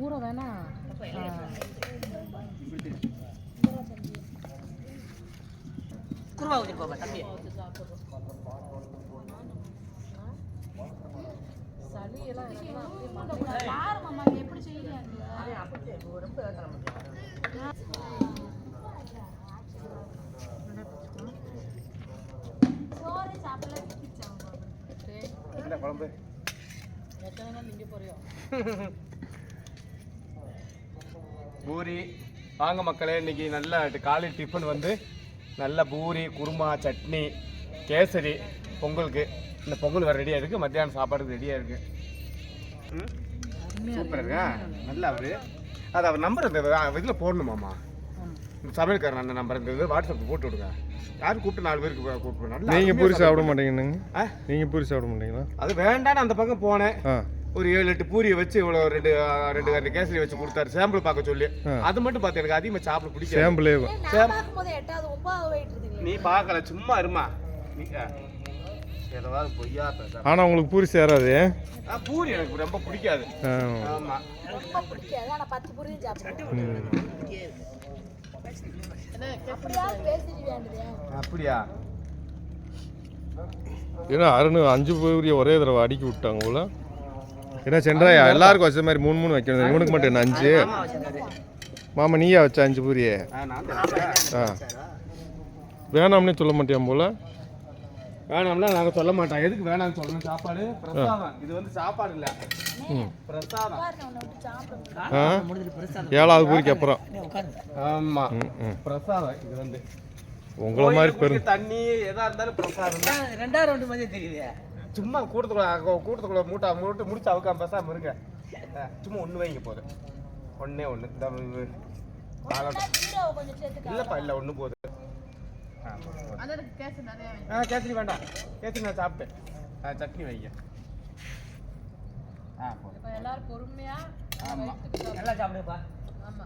ஊற வேணா. குருவா ஊற்றி போப்பா தம்பி. சளி எல்லாம் பாரு மாமா எப்படி செய்யறாங்க ரொம்ப குழம்பு? எத்தனை நாள் நிக்க போறியோ? பூரி. வாங்க மக்களே இன்னைக்கு நல்ல காலை டிஃபன் வந்து நல்ல பூரி குருமா சட்னி கேசரி. பொங்கலுக்கு இந்த பொங்கல் வேறு ரெடியாக இருக்குது மத்தியானம் சாப்பாடுக்கு ரெடியாக இருக்குது சூப்பராக இருக்கா? நல்லா அவரு அது அவர் நம்பர் இந்த இதில் போடணுமாம்மா? இந்த சமையல்காரன் அந்த நம்பர் இந்த இது வாட்ஸ்அப்பில் போட்டு விடுங்க. யாரும் கூப்பிட்டு நாலு பேருக்கு கூப்பிட்டு நல்லா நீங்க அருமையா பூரி சாப்பிட. மாட்டீங்கன்னு ஆ? நீங்க பூரி சாப்பிட மாட்டீங்களா? அது வேண்டான்னு அந்த பக்கம் போனேன். ஒரு ஏழு எட்டு பூரியை வச்சு இவ்வளோ ரெண்டு ரெண்டு ரெண்டு கேசரி வச்சு கொடுத்தாரு. சாம்பிள் பார்க்க சொல்லி. அது மட்டும் பார்த்து எனக்கு அதிகமாக சாப்பிட பிடிக்காது சேம்பிளே நீ பார்க்கல சும்மா இருமா. ஏதாவது பொய்யா பேச ஆனா உங்களுக்கு பூரி சேராது. பூரி எனக்கு ரொம்ப பிடிக்காது. ரொம்ப பத்து சாப்பிடுவேன். அப்படியா? ஏன்னா அருண் அஞ்சு பூரி ஒரே தடவை அடுக்கி விட்டாங்க போல. ஏன்னா சென்றாயா? எல்லாருக்கும் வச்ச மாதிரி மூணு மூணு வைக்கணும். இவனுக்கு மட்டும் என்ன அஞ்சு? மாமா நீயா வச்ச அஞ்சு பூரியே? ஆ, வேணாம்னே சொல்ல மாட்டியான் போல? வேணாம்னா நாங்கள் சொல்ல மாட்டோம் எதுக்கு வேணாம்னு சொல்லணும் சாப்பாடு? பிரசாதம். இது வந்து சாப்பாடு இல்லை. பிரசாதம். ஏழாவது பூரிக்கு அப்புறம். உட்காந்து ஆமா. ம், ம். பிரசாதம். இது வந்து உங்களை மாதிரி கோயிலுக்கு பெரு குடிக்க தண்ணி எதா இருந்தாலும் பிரசாதம். ரெண்டாவது ரவுண்டு மாதிரி தெரியுது. சும்மா கூட்டத்துக்குள்ள கூட்டத்துக்குள்ள மூட்டா மூட்டு முடிச்சு அவுக்காம பேசாம இருங்க. சும்மா ஒண்ணு வைங்க போதும். ஹீரோவை கொஞ்சம் சேர்த்துக்க. இல்லப்பா இல்ல ஒண்ணு போதும். ஆ, கேசரி வேண்டாம். கேசரி நான் சாப்பிட்டேன். ஆ சட்னி வைங்க. ஆ எல்லாரும் பொறுமையா ஆமா. நல்லா சாப்பிடுப்பா ஆமா